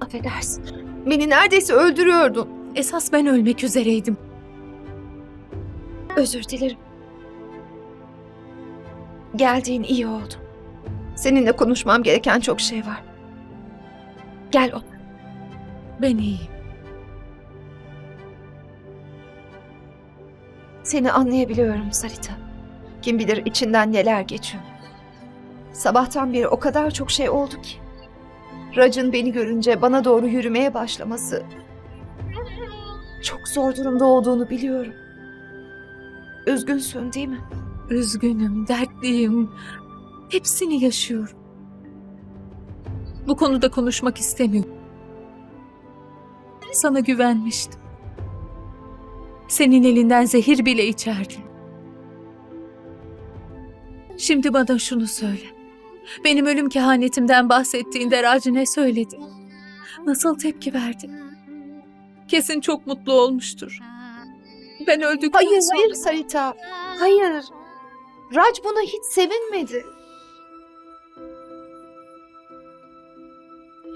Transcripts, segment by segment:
Affedersin. Beni neredeyse öldürüyordun. Esas ben ölmek üzereydim. Özür dilerim. Geldiğin iyi oldu. Seninle konuşmam gereken çok şey var. Gel otur. Ben iyiyim. Seni anlayabiliyorum Sarita. Kim bilir içinden neler geçiyor. Sabahtan beri o kadar çok şey oldu ki. Rac'ın beni görünce bana doğru yürümeye başlaması... Çok zor durumda olduğunu biliyorum. Üzgünsün değil mi? Üzgünüm, dertliyim. Hepsini yaşıyorum. Bu konuda konuşmak istemiyorum. Sana güvenmiştim. Senin elinden zehir bile içerdim. Şimdi bana şunu söyle. Benim ölüm kehanetimden bahsettiğinde Raci ne söyledi? Nasıl tepki verdi? Kesin çok mutlu olmuştur. Ben öldükten Hayır, sonra... hayır Sarita. Hayır. Rac buna hiç sevinmedi.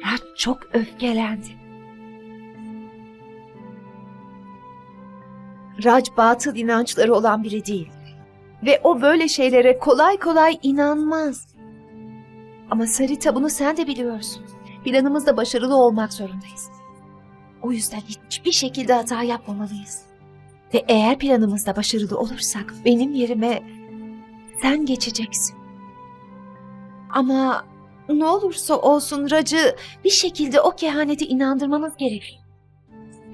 Rac çok öfkelendi. Rac batıl inançları olan biri değil. Ve o böyle şeylere kolay kolay inanmaz. Ama Sarita bunu sen de biliyorsun. Planımızda başarılı olmak zorundayız. O yüzden hiçbir şekilde hata yapmamalıyız. Ve eğer planımızda başarılı olursak benim yerime sen geçeceksin. Ama ne olursa olsun Racı bir şekilde o kehanete inandırmamız gerek.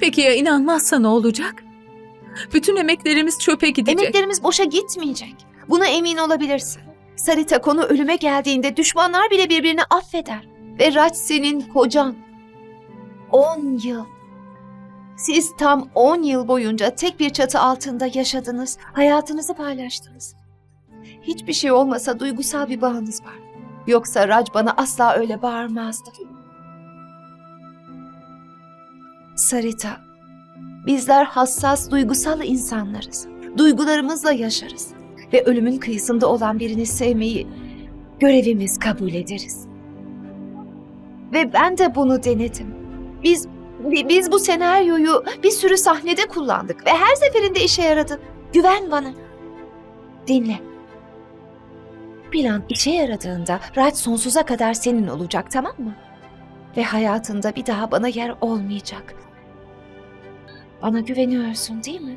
Peki ya inanmazsa ne olacak? Bütün emeklerimiz çöpe gidecek. Emeklerimiz boşa gitmeyecek. Buna emin olabilirsin. Sarita konu ölüme geldiğinde düşmanlar bile birbirini affeder. Ve Rac senin kocan. 10 yıl. Siz tam 10 yıl boyunca tek bir çatı altında yaşadınız. Hayatınızı paylaştınız. Hiçbir şey olmasa duygusal bir bağınız var. Yoksa Rac bana asla öyle bağırmazdı. Sarita, bizler hassas, duygusal insanlarız. Duygularımızla yaşarız. Ve ölümün kıyısında olan birini sevmeyi görevimiz kabul ederiz. Ve ben de bunu denedim. Biz bi- biz bu senaryoyu bir sürü sahnede kullandık ve her seferinde işe yaradı. Güven bana. Dinle. Plan işe yaradığında Raj sonsuza kadar senin olacak tamam mı? Ve hayatında bir daha bana yer olmayacak. Bana güveniyorsun değil mi?